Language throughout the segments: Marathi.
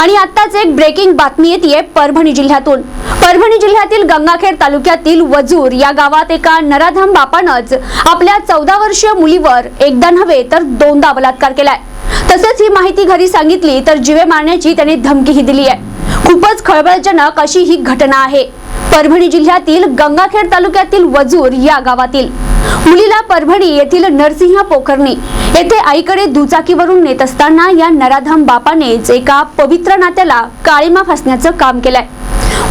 आणि आत्ताच एक ब्रेकिंग बातमी येते परभणी जिल्ह्यातून. परभणी जिल्ह्यातील गंगाखेड तालुक्यातील वजूर या गावात एका नराधम बापानंच आपल्या चौदा वर्षीय मुलीवर एकदा नव्हे तर दोनदा बलात्कार केलाय. तसेच ही माहिती घरी सांगितली तर जीवे मारण्याची त्याने धमकीही दिली आहे खूपच खळबळजनक अशी ही घटना आहे. परभणी जिल्ह्यातील गंगाखेड तालुक्यातील वजूर या गावातील. मुलीला परभणी येथील नरसिंह पोखरणी येथे आईकडे दुचाकीवरून नेत असताना या नराधम बापानेच एका पवित्र नात्याला काळीमा फासण्याचं काम केलंय.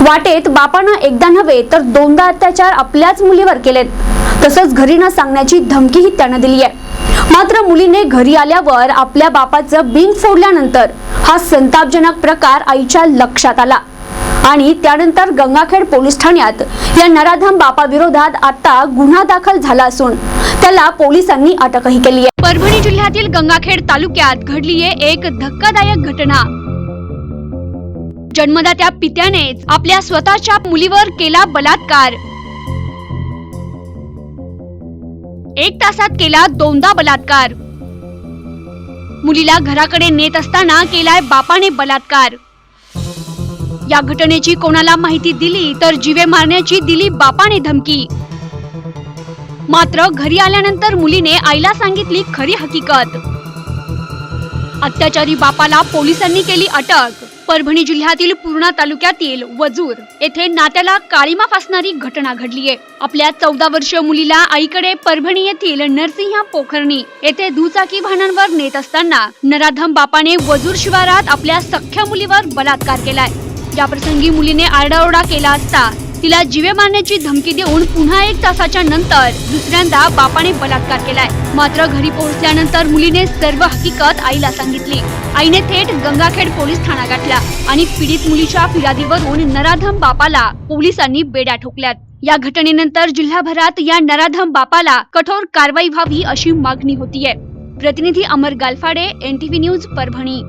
वाटेत बापानं एकदा नव्हे तर दोनदा अत्याचार आपल्याच मुलीवर केलेत. तसंच घरी न सांगण्याची धमकीही त्यानं दिली आहे. मात्र मुलीने घरी आल्यावर आपल्या बापाचं बिंग फोडल्यानंतर हा संतापजनक प्रकार आईच्या लक्षात आला. आणि त्यानंतर गंगाखेड पोलीस ठाण्यात या नराधम बापाविरोधात आता गुन्हा दाखल झाला असून त्याला पोलिसांनी अटकही केली आहे. परभणी जिल्ह्यातील गंगाखेड तालुक्यात घडली एक धक्कादायक घटना. जन्मदात्या पित्यानेच आपल्या स्वतःच्या मुलीवर केला बलात्कार. एक तासात केला दोनदा बलात्कार. मुलीला घराकडे नेत असताना केलाय बापाने बलात्कार. या घटनेची कोणाला माहिती दिली तर जीवे मारण्याची दिली बापाने धमकी. मात्र घरी आल्यानंतर मुलीने आईला सांगितली खरी हकीकत. अत्याचारी बापाला पोलिसांनी केली अटक. परभणी जिल्ह्यातील पूर्णा तालुक्यातील वजूर येथे नात्याला काळीमा फासणारी घटना घडलीये. आपल्या चौदा वर्षीय मुलीला आईकडे परभणी येथील नरसिंह पोखरणी येथे दुचाकी वाहनांवर नेत असताना नराधम बापाने वजूर शिवारात आपल्या सख्ख्या मुलीवर बलात्कार केलाय. या प्रसंगी मुलीने आरडाओरडा केला असता तिला जीवे मारण्याची धमकी देऊन पुन्हा एक तासाच्या नंतर दुसऱ्यांदा बापाने बलात्कार केलाय. मात्र घरी पोहोचल्यानंतर मुलीने सर्व हकीकत आईला सांगितली. आईने थेट गंगाखेड पोलीस ठाणा गाठला आणि पीडित मुलीच्या फिर्यादीवरून नराधम बापाला पोलिसांनी बेड्या ठोकल्यात. या घटनेनंतर जिल्हाभरात या नराधम बापाला कठोर कारवाई व्हावी अशी मागणी होतीये. प्रतिनिधी अमर गालफाडे एनटीव्ही न्यूज परभणी.